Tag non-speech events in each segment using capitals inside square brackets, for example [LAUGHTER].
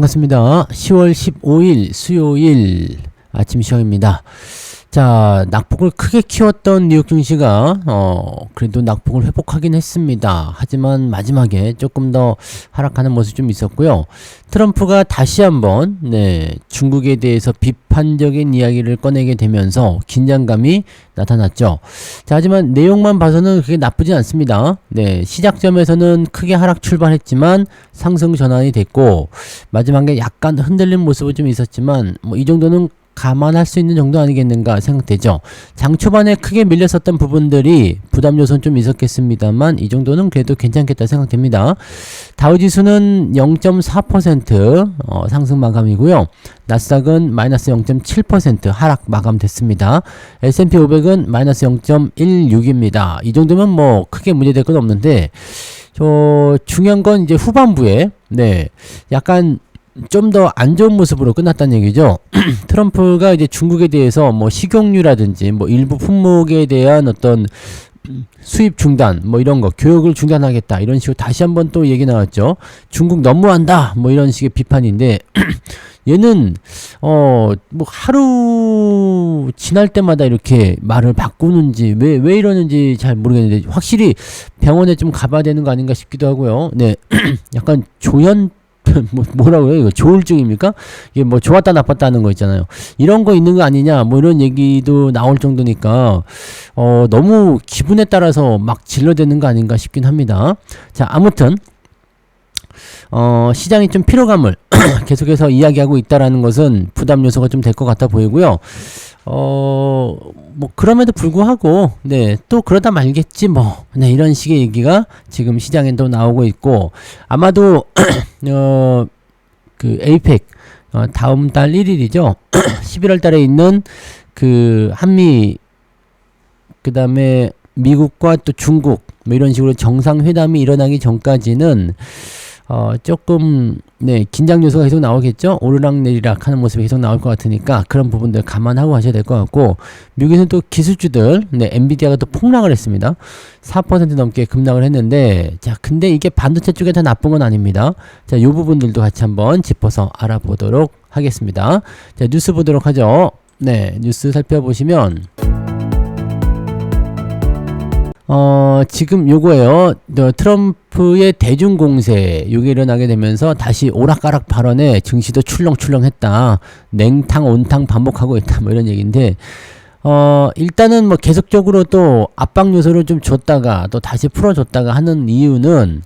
반갑습니다. 10월 15일 수요일 아침 시황입니다. 자, 낙폭을 크게 키웠던 뉴욕 증시가 어, 그래도 낙폭을 회복하긴 했습니다. 하지만 마지막에 조금 더 하락하는 모습이 좀 있었고요. 트럼프가 다시 한번 네, 중국에 대해서 비판적인 이야기를 꺼내게 되면서 긴장감이 나타났죠. 자, 하지만 내용만 봐서는 그게 나쁘진 않습니다. 네, 시작점에서는 크게 하락 출발했지만 상승 전환이 됐고 마지막에 약간 흔들린 모습은 좀 있었지만 뭐 이 정도는 감안할 수 있는 정도 아니겠는가 생각되죠. 장 초반에 크게 밀렸었던 부분들이 부담 요소는 좀 있었겠습니다만 이 정도는 그래도 괜찮겠다 생각됩니다. 다우지수는 0.4% 어, 상승 마감이고요. 나스닥은 마이너스 0.7% 하락 마감됐습니다. S&P 500은 마이너스 0.16입니다. 이 정도면 뭐 크게 문제될 건 없는데 저 중요한 건 이제 후반부에 네 약간 좀 더 안 좋은 모습으로 끝났다는 얘기죠. [CLEARS THROAT] 트럼프가 이제 중국에 대해서 뭐 식용유라든지 뭐 일부 품목에 대한 어떤 수입 중단 뭐 이런 거 교육을 중단하겠다 이런 식으로 다시 한번 또 얘기 나왔죠. 중국 너무한다 뭐 이런 식의 비판인데 [CLEARS THROAT] 얘는 어 뭐 하루 지날 때마다 이렇게 말을 바꾸는지 왜 왜 이러는지 잘 모르겠는데 확실히 병원에 좀 가봐야 되는 거 아닌가 싶기도 하고요. 네, [CLEARS THROAT] 약간 조현 [LAUGHS] 뭐, 뭐라고요? 이거 조울증입니까? 이게 뭐 좋았다 나빴다 하는 거 있잖아요. 이런 거 있는 거 아니냐? 뭐 이런 얘기도 나올 정도니까, 어, 너무 기분에 따라서 막 질러대는 거 아닌가 싶긴 합니다. 자, 아무튼, 어, 시장이 좀 피로감을 [CLEARS THROAT] 계속해서 이야기하고 있다라는 것은 부담 요소가 좀 될 것 같아 보이고요. 어, 뭐, 그럼에도 불구하고, 네, 또 그러다 말겠지, 뭐, 네, 이런 식의 얘기가 지금 시장에 또 나오고 있고, 아마도, [CLEARS THROAT] 어, 그, 에이펙, 어, 다음 달 1일이죠. 11월 [CLEARS THROAT] 달에 있는 그, 한미, 그 다음에 미국과 또 중국, 뭐 이런 식으로 정상회담이 일어나기 전까지는, 어, 조금, 네, 긴장 요소가 계속 나오겠죠? 오르락 내리락 하는 모습이 계속 나올 것 같으니까 그런 부분들 감안하고 하셔야 될 것 같고, 미국에서는 또 기술주들, 네, 엔비디아가 또 폭락을 했습니다. 4% 넘게 급락을 했는데, 자, 근데 이게 반도체 쪽에 다 나쁜 건 아닙니다. 자, 요 부분들도 같이 한번 짚어서 알아보도록 하겠습니다. 자, 뉴스 보도록 하죠. 네, 뉴스 살펴보시면, 어, 지금 요거예요. 저 트럼프의 대중 공세, 요게 일어나게 되면서 다시 오락가락 발언에 증시도 출렁출렁했다. 냉탕, 온탕 반복하고 있다. 뭐 이런 얘기인데, 어, 일단은 뭐 계속적으로 또 압박 요소를 좀 줬다가 또 다시 풀어줬다가 하는 이유는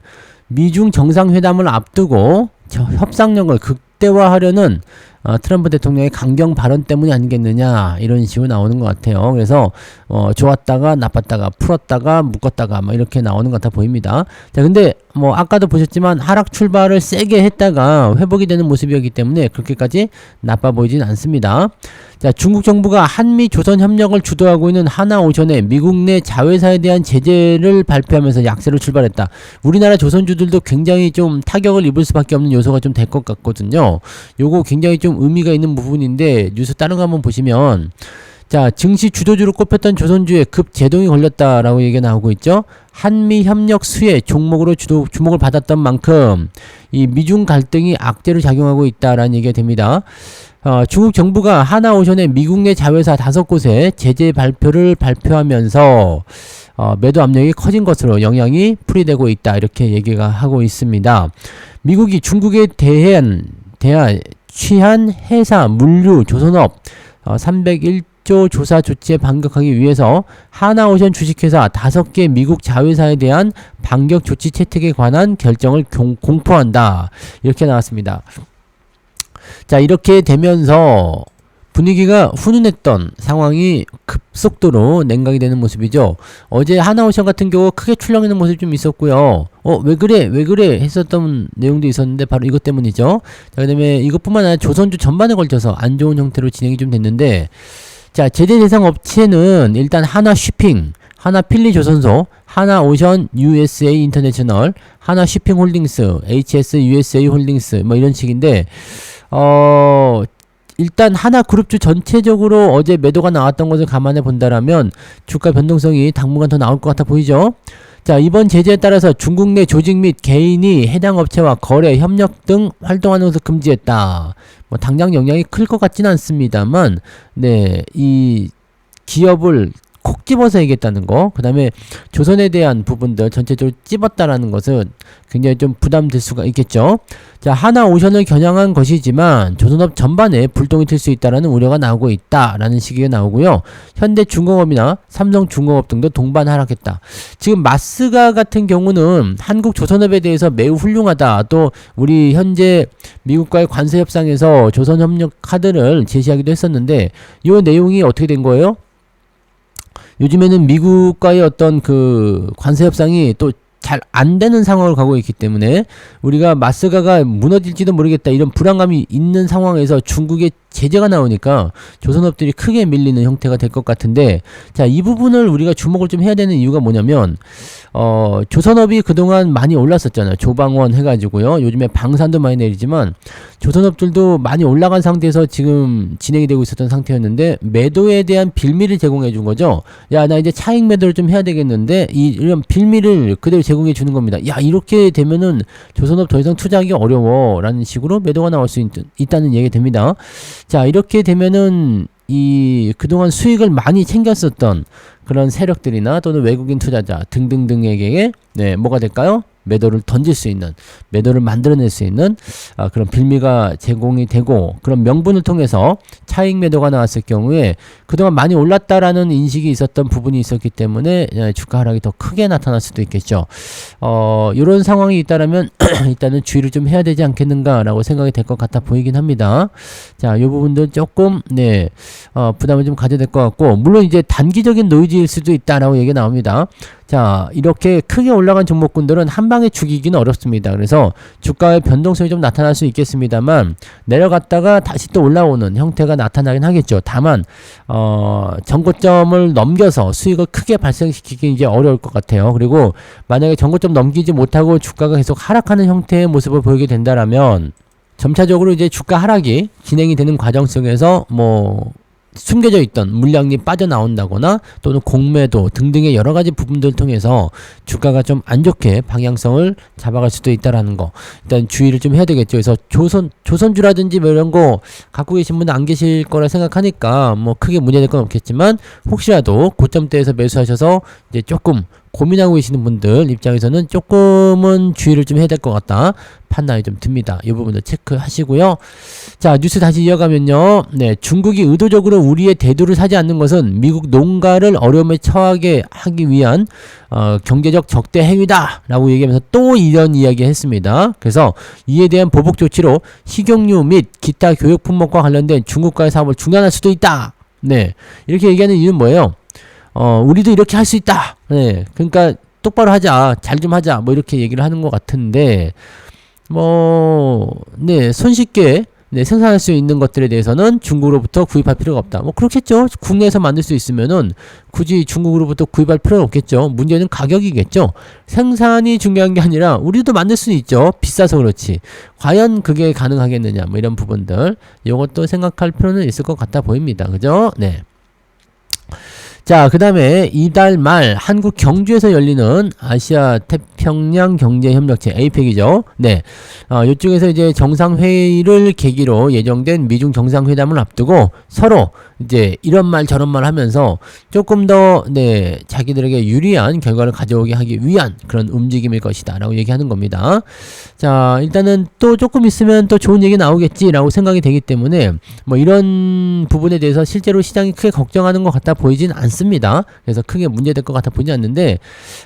미중 정상회담을 앞두고 저 협상력을 극대화하려는 어, 트럼프 대통령의 강경 발언 때문이 아니겠느냐 이런 식으로 나오는 것 같아요. 그래서 어, 좋았다가 나빴다가 풀었다가 묶었다가 막 이렇게 나오는 것 같아 보입니다. 자, 근데 뭐 아까도 보셨지만 하락 출발을 세게 했다가 회복이 되는 모습이었기 때문에 그렇게까지 나빠 보이진 않습니다. 자, 중국 정부가 한미 조선 협력을 주도하고 있는 하나 오션에 미국 내 자회사에 대한 제재를 발표하면서 약세로 출발했다. 우리나라 조선주들도 굉장히 좀 타격을 입을 수밖에 없는 요소가 좀 될 것 같거든요. 요거 굉장히 좀 의미가 있는 부분인데 뉴스 다른 거 한번 보시면 자, 증시 주도주로 꼽혔던 조선주에 급 제동이 걸렸다라고 얘기가 나오고 있죠. 한미 협력 수혜 종목으로 주도 주목을 받았던 만큼 이 미중 갈등이 악재로 작용하고 있다라는 얘기가 됩니다. 어, 중국 정부가 하나오션의 미국 내 자회사 다섯 곳에 제재 발표를 발표하면서 어, 매도 압력이 커진 것으로 영향이 풀이되고 있다 이렇게 얘기가 하고 있습니다. 미국이 중국에 대한 대한 취한 해사, 물류, 조선업 어, 301조 조사 조치에 반격하기 위해서 하나오션 주식회사 다섯 개 미국 자회사에 대한 반격 조치 채택에 관한 결정을 공, 공포한다 이렇게 나왔습니다. 자 이렇게 되면서 분위기가 훈훈했던 상황이 급속도로 냉각이 되는 모습이죠. 어제 하나오션 같은 경우 크게 출렁이는 모습이 좀 있었고요. 어, 왜 그래? 왜 그래? 했었던 내용도 있었는데 바로 이것 때문이죠. 자, 그다음에 이것뿐만 아니라 조선주 전반에 걸쳐서 안 좋은 형태로 진행이 좀 됐는데 자, 제재 대상 업체는 일단 하나 쉬핑, 하나 필리 조선소, 하나 오션 USA 인터내셔널, 하나 쉬핑 홀딩스, HS USA 홀딩스 뭐 이런 식인데 어 일단 하나 그룹주 전체적으로 어제 매도가 나왔던 것을 감안해 본다라면 주가 변동성이 당분간 더 나올 것 같아 보이죠. 자, 이번 제재에 따라서 중국 내 조직 및 개인이 해당 업체와 거래, 협력 등 활동하는 것을 금지했다. 뭐 당장 영향이 클 것 같지는 않습니다만, 네, 이 기업을 콕 집어서 얘기했다는 거, 그 다음에 조선에 대한 부분들 전체적으로 찝었다라는 것은 굉장히 좀 부담될 수가 있겠죠. 자, 하나 오션을 겨냥한 것이지만 조선업 전반에 불똥이 튈 수 있다라는 우려가 나오고 있다라는 시기가 나오고요. 현대 중공업이나 삼성 중공업 등도 동반 하락했다. 지금 마스가 같은 경우는 한국 조선업에 대해서 매우 훌륭하다. 또 우리 현재 미국과의 관세 협상에서 조선 협력 카드를 제시하기도 했었는데 이 내용이 어떻게 된 거예요? 요즘에는 미국과의 어떤 그 관세 협상이 또 잘 안 되는 상황을 가고 있기 때문에 우리가 마스가가 무너질지도 모르겠다 이런 불안감이 있는 상황에서 중국의 제재가 나오니까 조선업들이 크게 밀리는 형태가 될 것 같은데 자 이 부분을 우리가 주목을 좀 해야 되는 이유가 뭐냐면 어 조선업이 그동안 많이 올랐었잖아요. 조방원 해가지고요. 요즘에 방산도 많이 내리지만 조선업들도 많이 올라간 상태에서 지금 진행이 되고 있었던 상태였는데 매도에 대한 빌미를 제공해 준 거죠. 야 나 이제 차익 매도를 좀 해야 되겠는데 이 이런 빌미를 그대로 제공해 주는 겁니다. 야 이렇게 되면은 조선업 더 이상 투자하기 어려워 라는 식으로 매도가 나올 수 있, 있다는 얘기 됩니다 자, 이렇게 되면은 이 그동안 수익을 많이 챙겼었던 그런 세력들이나 또는 외국인 투자자 등등등에게 네, 뭐가 될까요? 매도를 던질 수 있는 매도를 만들어낼 수 있는 아, 그런 빌미가 제공이 되고 그런 명분을 통해서 차익 매도가 나왔을 경우에 그동안 많이 올랐다라는 인식이 있었던 부분이 있었기 때문에 예, 주가 하락이 더 크게 나타날 수도 있겠죠. 어, 이런 상황이 있다라면 [CLEARS THROAT] 일단은 주의를 좀 해야 되지 않겠는가라고 생각이 될 것 같아 보이긴 합니다. 자, 이 부분들 조금 네 어, 부담을 좀 가져야 될 것 같고 물론 이제 단기적인 노이즈일 수도 있다라고 얘기가 나옵니다. 자, 이렇게 크게 올라간 종목군들은 한방 에 죽이기는 어렵습니다. 그래서 주가의 변동성이 좀 나타날 수 있겠습니다만 내려갔다가 다시 또 올라오는 형태가 나타나긴 하겠죠. 다만 어, 전고점을 넘겨서 수익을 크게 발생시키기 이제 어려울 것 같아요. 그리고 만약에 전고점 넘기지 못하고 주가가 계속 하락하는 형태의 모습을 보이게 된다라면 점차적으로 이제 주가 하락이 진행이 되는 과정 속에서 뭐 숨겨져 있던 물량이 빠져나온다거나 또는 공매도 등등의 여러 가지 부분들을 통해서 주가가 좀 안 좋게 방향성을 잡아갈 수도 있다라는 거 일단 주의를 좀 해야 되겠죠. 그래서 조선 조선주라든지 뭐 이런 거 갖고 계신 분은 안 계실 거라 생각하니까 뭐 크게 문제될 건 없겠지만 혹시라도 고점대에서 매수하셔서 이제 조금 고민하고 계시는 분들 입장에서는 조금은 주의를 좀 해야 될 것 같다 판단이 좀 듭니다. 이 부분도 체크하시고요. 자 뉴스 다시 이어가면요. 네 중국이 의도적으로 우리의 대두를 사지 않는 것은 미국 농가를 어려움에 처하게 하기 위한 어, 경제적 적대 행위다라고 얘기하면서 또 이런 이야기 했습니다. 그래서 이에 대한 보복 조치로 식용유 및 기타 교육 품목과 관련된 중국과의 사업을 중단할 수도 있다. 네 이렇게 얘기하는 이유는 뭐예요? 어, 우리도 이렇게 할 수 있다. 네. 그러니까 똑바로 하자. 잘 좀 하자. 뭐 이렇게 얘기를 하는 것 같은데, 뭐, 네. 손쉽게 네, 생산할 수 있는 것들에 대해서는 중국으로부터 구입할 필요가 없다. 뭐 그렇겠죠. 국내에서 만들 수 있으면은 굳이 중국으로부터 구입할 필요는 없겠죠. 문제는 가격이겠죠. 생산이 중요한 게 아니라 우리도 만들 수는 있죠. 비싸서 그렇지. 과연 그게 가능하겠느냐. 뭐 이런 부분들. 이것도 생각할 필요는 있을 것 같아 보입니다. 그죠? 네. 자, 그 다음에 이달 말 한국 경주에서 열리는 아시아 태평양 경제협력체 APEC이죠. 네. 어, 이쪽에서 이제 정상회의를 계기로 예정된 미중 정상회담을 앞두고 서로 이제 이런 말 저런 말 하면서 조금 더, 네, 자기들에게 유리한 결과를 가져오게 하기 위한 그런 움직임일 것이다. 라고 얘기하는 겁니다. 자, 일단은 또 조금 있으면 또 좋은 얘기 나오겠지라고 생각이 되기 때문에 뭐 이런 부분에 대해서 실제로 시장이 크게 걱정하는 것 같아 보이진 않습니다. 않습니다. 그래서 크게 문제될 것 같아 보이지 않는데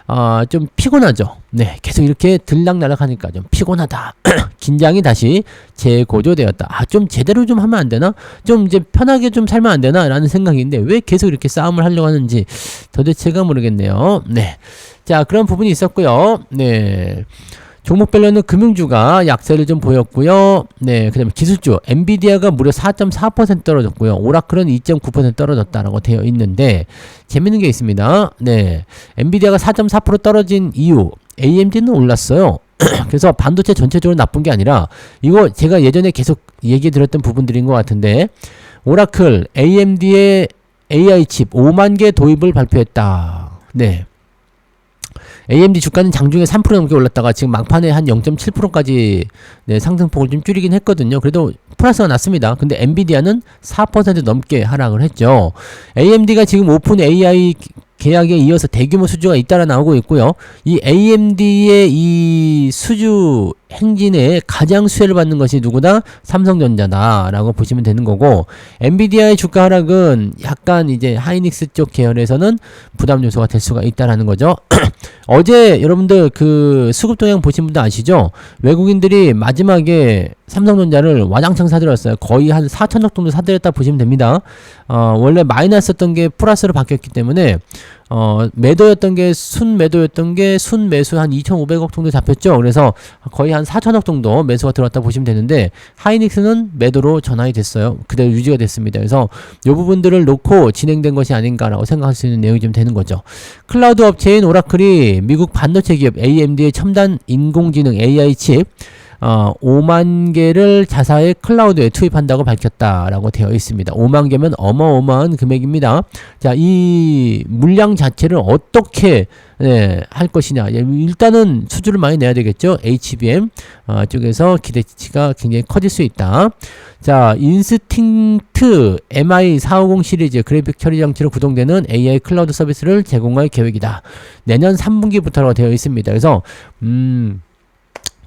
어, 좀 피곤하죠. 네, 계속 이렇게 들락날락 하니까 좀 피곤하다. [CLEARS THROAT] 긴장이 다시 재고조되었다. 아, 좀 제대로 좀 하면 안 되나? 좀 이제 편하게 좀 살면 안 되나? 라는 생각인데 왜 계속 이렇게 싸움을 하려고 하는지 도대체가 모르겠네요. 네. 자, 그런 부분이 있었고요. 네. 종목별로는 금융주가 약세를 좀 보였고요. 네, 그다음에 기술주 엔비디아가 무려 4.4% 떨어졌고요. 오라클은 2.9% 떨어졌다라고 되어 있는데 재밌는 게 있습니다. 네, 엔비디아가 4.4% 떨어진 이유 AMD는 올랐어요. [CLEARS THROAT] 그래서 반도체 전체적으로 나쁜 게 아니라 이거 제가 예전에 계속 얘기 드렸던 부분들인 것 같은데 오라클 AMD의 AI 칩 5만 개 도입을 발표했다. 네. AMD 주가는 장중에 3% 넘게 올랐다가 지금 막판에 한 0.7%까지 네, 상승폭을 좀 줄이긴 했거든요. 그래도 플러스가 났습니다. 근데 엔비디아는 4% 넘게 하락을 했죠. AMD가 지금 오픈 AI 계약에 이어서 대규모 수주가 잇따라 나오고 있고요. 이 AMD의 이 수주 행진에 가장 수혜를 받는 것이 누구다? 삼성전자다라고 보시면 되는 거고 엔비디아의 주가 하락은 약간 이제 하이닉스 쪽 계열에서는 부담 요소가 될 수가 있다라는 거죠. [CLEARS THROAT] 어제 여러분들 그 수급 동향 보신 분들 아시죠? 외국인들이 마지막에 삼성전자를 와장창 사들였어요. 거의 한 4천억 정도 사들였다 보시면 됩니다. 어, 원래 마이너스였던 게 플러스로 바뀌었기 때문에 어, 매도였던 게 순 매도였던 게 순 매수 한 2,500억 정도 잡혔죠. 그래서 거의 한 4천억 정도 매수가 들어왔다 보시면 되는데 하이닉스는 매도로 전환이 됐어요. 그대로 유지가 됐습니다. 그래서 이 부분들을 놓고 진행된 것이 아닌가라고 생각할 수 있는 내용이 좀 되는 거죠. 클라우드 업체인 오라클이 미국 반도체 기업 AMD의 첨단 인공지능 AI 칩 어, 5만 개를 자사의 클라우드에 투입한다고 밝혔다라고 되어 있습니다. 5만 개면 어마어마한 금액입니다. 자, 이 물량 자체를 어떻게 네, 할 것이냐. 예, 일단은 수주를 많이 내야 되겠죠. HBM 어, 쪽에서 기대치가 굉장히 커질 수 있다. 자, 인스팅트 MI450 시리즈 그래픽 처리 장치로 구동되는 AI 클라우드 서비스를 제공할 계획이다. 내년 3분기부터라고 되어 있습니다. 그래서 음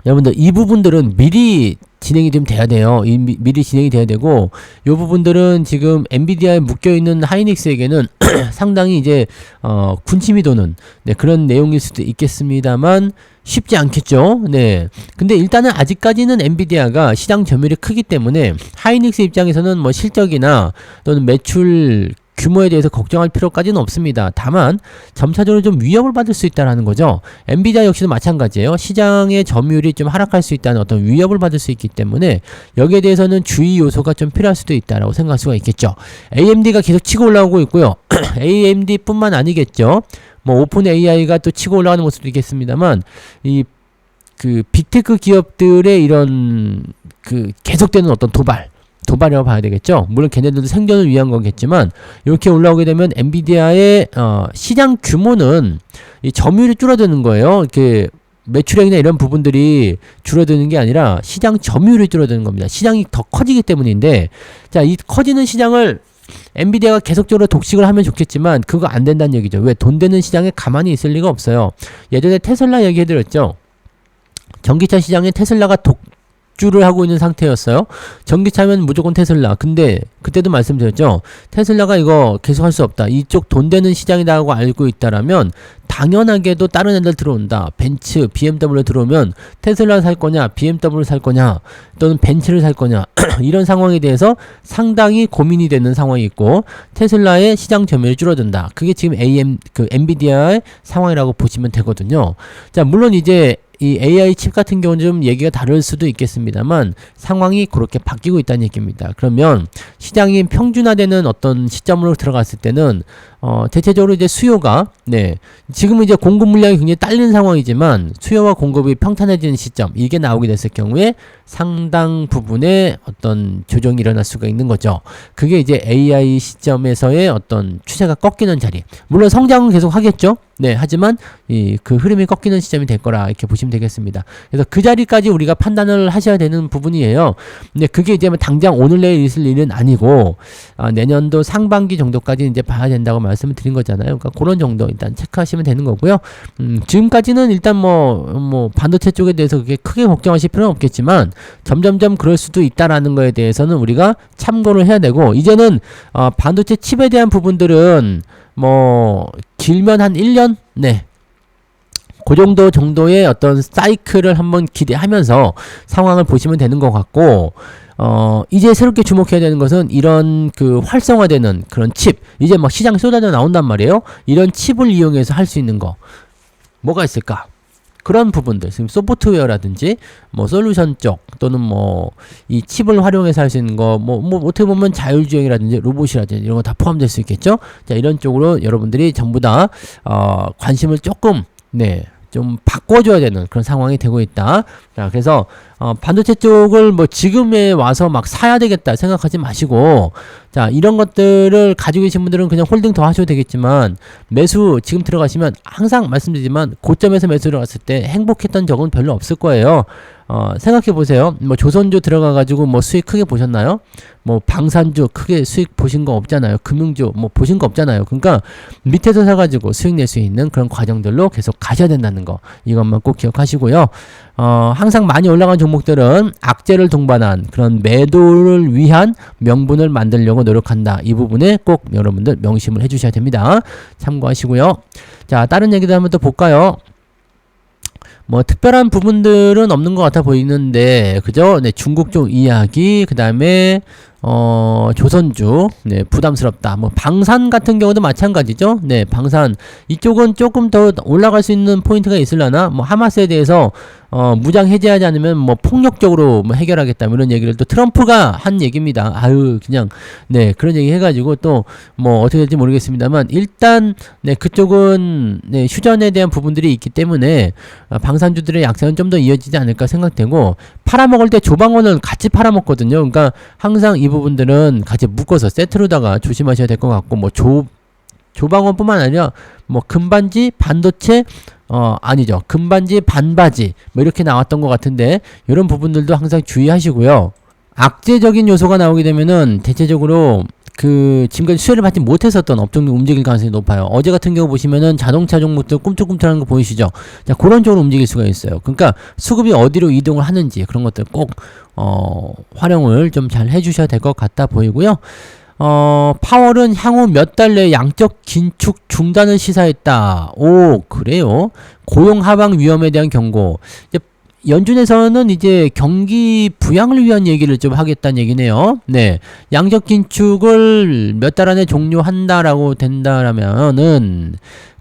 여러분들 이 부분들은 미리 진행이 좀 돼야 돼요. 이 미, 리 진행이 돼야 되고 요 부분들은 지금 엔비디아에 묶여 있는 하이닉스에게는 [CLEARS THROAT] 상당히 이제 어 군침이 도는 네, 그런 내용일 수도 있겠습니다만 쉽지 않겠죠. 네. 근데 일단은 아직까지는 엔비디아가 시장 점유율이 크기 때문에 하이닉스 입장에서는 뭐 실적이나 또는 매출 규모에 대해서 걱정할 필요까지는 없습니다. 다만 점차적으로 좀 위협을 받을 수 있다라는 거죠. 엔비디아 역시도 마찬가지예요. 시장의 점유율이 좀 하락할 수 있다는 어떤 위협을 받을 수 있기 때문에 여기에 대해서는 주의 요소가 좀 필요할 수도 있다라고 생각할 수가 있겠죠. AMD가 계속 치고 올라오고 있고요. [CLEARS THROAT] AMD뿐만 아니겠죠. 뭐 오픈 AI가 또 치고 올라가는 모습도 있겠습니다만 이 그 빅테크 기업들의 이런 그 계속되는 어떤 도발 도발이라고 봐야 되겠죠. 물론 걔네들도 생존을 위한 거겠지만 이렇게 올라오게 되면 엔비디아의 어, 시장 규모는 이 점유율이 줄어드는 거예요. 이렇게 매출액이나 이런 부분들이 줄어드는 게 아니라 시장 점유율이 줄어드는 겁니다. 시장이 더 커지기 때문인데 자, 이 커지는 시장을 엔비디아가 계속적으로 독식을 하면 좋겠지만 그거 안 된다는 얘기죠. 왜 돈 되는 시장에 가만히 있을 리가 없어요. 예전에 테슬라 얘기해 드렸죠. 전기차 시장에 테슬라가 독, 주를 하고 있는 상태였어요. 전기차면 무조건 테슬라. 근데 그때도 말씀드렸죠. 테슬라가 이거 계속 할 수 없다. 이쪽 돈 되는 시장이라고 알고 있다라면 당연하게도 다른 애들 들어온다. 벤츠, BMW 들어오면 테슬라 살 거냐, BMW 살 거냐, 또는 벤츠를 살 거냐 [CLEARS THROAT] 이런 상황에 대해서 상당히 고민이 되는 상황이 있고 테슬라의 시장 점유율이 줄어든다. 그게 지금 AM 그 엔비디아의 상황이라고 보시면 되거든요. 자, 물론 이제 이 AI 칩 같은 경우는 좀 얘기가 다를 수도 있겠습니다만 상황이 그렇게 바뀌고 있다는 얘기입니다. 그러면 시장이 평준화되는 어떤 시점으로 들어갔을 때는 어, 대체적으로 이제 수요가, 네. 지금은 이제 공급 물량이 굉장히 딸리는 상황이지만 수요와 공급이 평탄해지는 시점, 이게 나오게 됐을 경우에 상당 부분의 어떤 조정이 일어날 수가 있는 거죠. 그게 이제 AI 시점에서의 어떤 추세가 꺾이는 자리. 물론 성장은 계속 하겠죠. 네. 하지만 이 그 흐름이 꺾이는 시점이 될 거라 이렇게 보시면 되겠습니다. 그래서 그 자리까지 우리가 판단을 하셔야 되는 부분이에요. 근데 그게 이제 뭐 당장 오늘 내일 있을 일은 아니고 아, 내년도 상반기 정도까지 이제 봐야 된다고 말 말씀을 드린 거잖아요. 그러니까 그런 정도 일단 체크하시면 되는 거고요. 음, 지금까지는 일단 뭐, 뭐, 반도체 쪽에 대해서 그렇게 크게 걱정하실 필요는 없겠지만 점점점 그럴 수도 있다라는 거에 대해서는 우리가 참고를 해야 되고 이제는 어, 반도체 칩에 대한 부분들은 뭐, 길면 한 1년? 네. 그 정도 정도의 어떤 사이클을 한번 기대하면서 상황을 보시면 되는 것 같고 어, 이제 새롭게 주목해야 되는 것은 이런 그 활성화되는 그런 칩. 이제 막 시장에 쏟아져 나온단 말이에요. 이런 칩을 이용해서 할 수 있는 거. 뭐가 있을까? 그런 부분들, 지금 소프트웨어라든지, 뭐, 솔루션 쪽, 또는 뭐, 이 칩을 활용해서 할 수 있는 거, 뭐, 뭐, 어떻게 보면 자율주행이라든지, 로봇이라든지, 이런 거 다 포함될 수 있겠죠? 자, 이런 쪽으로 여러분들이 전부 다, 어, 관심을 조금, 네, 좀 바꿔줘야 되는 그런 상황이 되고 있다. 자, 그래서 어, 반도체 쪽을 뭐 지금에 와서 막 사야 되겠다 생각하지 마시고 자 이런 것들을 가지고 계신 분들은 그냥 홀딩 더 하셔도 되겠지만 매수 지금 들어가시면 항상 말씀드리지만 고점에서 매수를 갔을 때 행복했던 적은 별로 없을 거예요. 어, 생각해 보세요. 뭐 조선주 들어가 가지고 뭐 수익 크게 보셨나요? 뭐 방산주 크게 수익 보신 거 없잖아요. 금융주 뭐 보신 거 없잖아요. 그러니까 밑에서 사 가지고 수익 낼 수 있는 그런 과정들로 계속 가셔야 된다는 거. 이것만 꼭 기억하시고요. 어, 항상 많이 올라간 종목들은 악재를 동반한 그런 매도를 위한 명분을 만들려고 노력한다. 이 부분에 꼭 여러분들 명심을 해 주셔야 됩니다. 참고하시고요. 자, 다른 얘기도 한번 또 볼까요? 뭐 특별한 부분들은 없는 것 같아 보이는데 그죠? 네, 중국 쪽 이야기 그다음에 어, 조선주, 네, 부담스럽다. 뭐, 방산 같은 경우도 마찬가지죠. 네, 방산. 이쪽은 조금 더 올라갈 수 있는 포인트가 있을라나? 뭐, 하마스에 대해서, 어, 무장 해제하지 않으면 뭐, 폭력적으로 뭐 해결하겠다. 뭐 이런 얘기를 또 트럼프가 한 얘기입니다. 아유, 그냥, 네, 그런 얘기 해가지고 또, 뭐, 어떻게 될지 모르겠습니다만, 일단, 네, 그쪽은, 네, 휴전에 대한 부분들이 있기 때문에, 어, 방산주들의 약세는 좀 더 이어지지 않을까 생각되고, 팔아먹을 때 조방원을 같이 팔아먹거든요. 그러니까, 항상 이 부분들은 같이 묶어서 세트로다가 조심하셔야 될 것 같고 뭐조 조방원뿐만 아니라 뭐 금반지 반도체 어 아니죠 금반지 반바지 뭐 이렇게 나왔던 것 같은데 이런 부분들도 항상 주의하시고요 악재적인 요소가 나오게 되면은 대체적으로 그 지금까지 수혜를 받지 못했었던 업종도 움직일 가능성이 높아요. 어제 같은 경우 보시면은 자동차 종목들 꿈틀꿈틀하는 거 보이시죠? 자, 그런 쪽으로 움직일 수가 있어요. 그러니까 수급이 어디로 이동을 하는지 그런 것들 꼭 어, 활용을 좀 잘 해주셔야 될 것 같다 보이고요. 어, 파월은 향후 몇 달 내에 양적 긴축 중단을 시사했다. 오, 그래요? 고용 하방 위험에 대한 경고. 연준에서는 이제 경기 부양을 위한 얘기를 좀 하겠다는 얘기네요. 네. 양적 긴축을 몇 달 안에 종료한다라고 된다라면은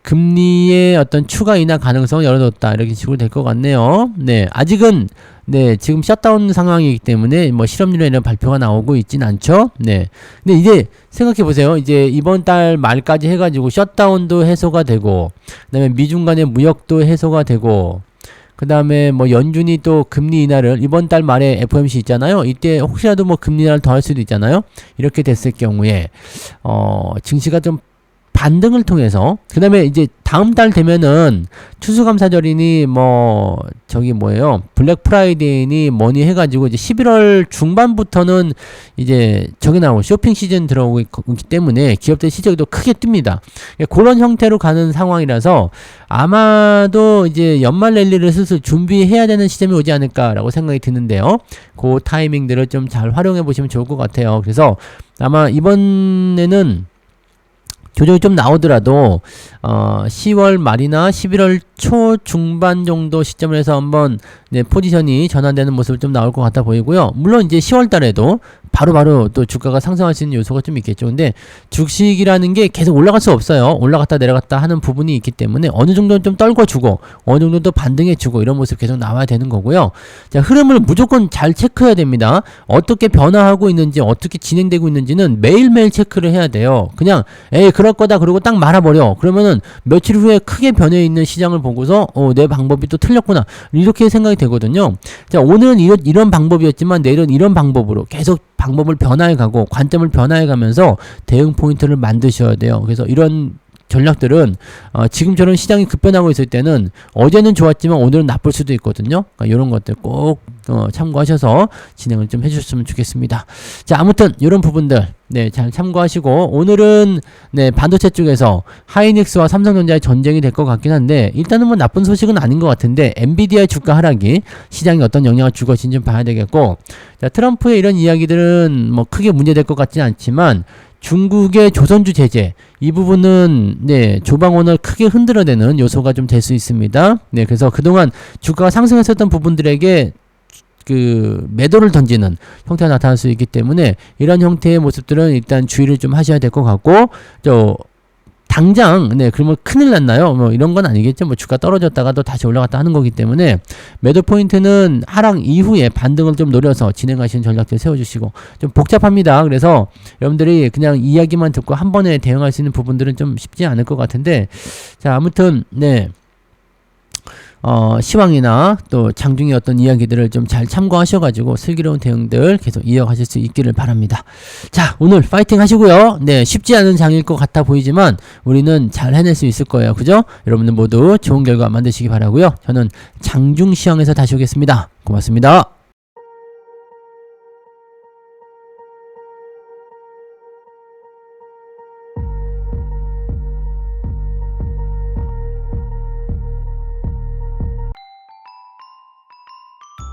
금리의 어떤 추가 인하 가능성을 열어뒀다. 이렇게 식으로 될 것 같네요. 네. 아직은 네, 지금 셧다운 상황이기 때문에 뭐 실업률에 대한 발표가 나오고 있진 않죠. 네. 근데 이제 생각해 보세요. 이제 이번 달 말까지 해 가지고 셧다운도 해소가 되고, 그다음에 미중 간의 무역도 해소가 되고, 그 다음에 뭐 연준이 또 금리 인하를 이번 달 말에 FOMC 있잖아요. 이때 혹시라도 뭐 금리 인하를 더 할 수도 있잖아요. 이렇게 됐을 경우에 어 증시가 좀 반등을 통해서 그 다음에 이제 다음 달 되면은 추수감사절이니 뭐 저기 뭐예요? 블랙 프라이데이니 뭐니 해가지고 이제 11월 중반부터는 이제 저기 나오고 쇼핑 시즌 들어오기 때문에 기업들 또 크게 뜹니다. 그런 형태로 가는 상황이라서 아마도 이제 연말 랠리를 슬슬 준비해야 되는 시점이 오지 않을까라고 생각이 드는데요. 그 타이밍들을 좀 잘 활용해 보시면 좋을 것 같아요. 그래서 아마 이번에는 조정이 좀 나오더라도 어 10월 말이나 11월 초 중반 정도 시점을 해서 한번 네, 포지션이 전환되는 모습을 좀 나올 것 같아 보이고요. 물론 이제 10월 달에도 바로바로 바로 또 주가가 상승할 수 있는 요소가 좀 있겠죠. 근데 주식이라는 게 계속 올라갈 수 없어요. 올라갔다 내려갔다 하는 부분이 있기 때문에 어느 정도는 좀 떨궈주고 어느 정도 또 반등해주고 이런 모습 계속 나와야 되는 거고요. 자, 흐름을 무조건 잘 체크해야 됩니다. 어떻게 변화하고 있는지 어떻게 진행되고 있는지는 매일매일 체크를 해야 돼요. 그냥 에이 그럴 거다 그러고 딱 말아버려. 그러면은 며칠 후에 크게 변해 있는 시장을 보고 서 어, 내 방법이 또 틀렸구나 이렇게 생각이 되거든요. 자, 오늘은 이런, 이런 방법이었지만 내일은 이런 방법으로 계속 방법을 변화해 가고 관점을 변화해 가면서 대응 포인트를 만드셔야 돼요. 그래서 이런 전략들은 어, 지금처럼 시장이 급변하고 있을 때는 어제는 좋았지만 오늘은 나쁠 수도 있거든요. 그러니까 이런 것들 꼭 어, 참고하셔서 진행을 좀 해주셨으면 좋겠습니다. 자, 아무튼 이런 부분들 네, 잘 참고하시고 오늘은 네, 반도체 쪽에서 하이닉스와 삼성전자의 전쟁이 될 것 같긴 한데 일단은 뭐 나쁜 소식은 아닌 것 같은데 엔비디아의 주가 하락이 시장에 어떤 영향을 줄 것인지 좀 봐야 되겠고 자, 트럼프의 이런 이야기들은 뭐 크게 문제될 것 같지는 않지만 중국의 조선주 제재 이 부분은 네 조방원을 크게 흔들어내는 요소가 좀 될 수 있습니다. 네 그래서 그동안 주가가 상승했었던 부분들에게 그 매도를 던지는 형태가 나타날 수 있기 때문에 이런 형태의 모습들은 일단 주의를 좀 하셔야 될 것 같고 저 당장 네 그러면 큰일 났나요? 뭐 이런 건 아니겠죠. 뭐 주가 떨어졌다가 또 다시 올라갔다 하는 거기 때문에 매도 포인트는 하락 이후에 반등을 좀 노려서 진행하시는 전략들 세워주시고 좀 복잡합니다. 그래서 여러분들이 그냥 이야기만 듣고 한 번에 대응할 수 있는 부분들은 좀 쉽지 않을 것 같은데 자 아무튼 네. 어, 시황이나 또 장중의 어떤 이야기들을 좀 잘 참고하셔가지고 슬기로운 대응들 계속 이어가실 수 있기를 바랍니다. 자, 오늘 파이팅 하시고요. 네, 쉽지 않은 장일 것 같아 보이지만 우리는 잘 해낼 수 있을 거예요. 그죠? 여러분들 모두 좋은 결과 만드시기 바라고요. 저는 장중 시황에서 다시 오겠습니다. 고맙습니다.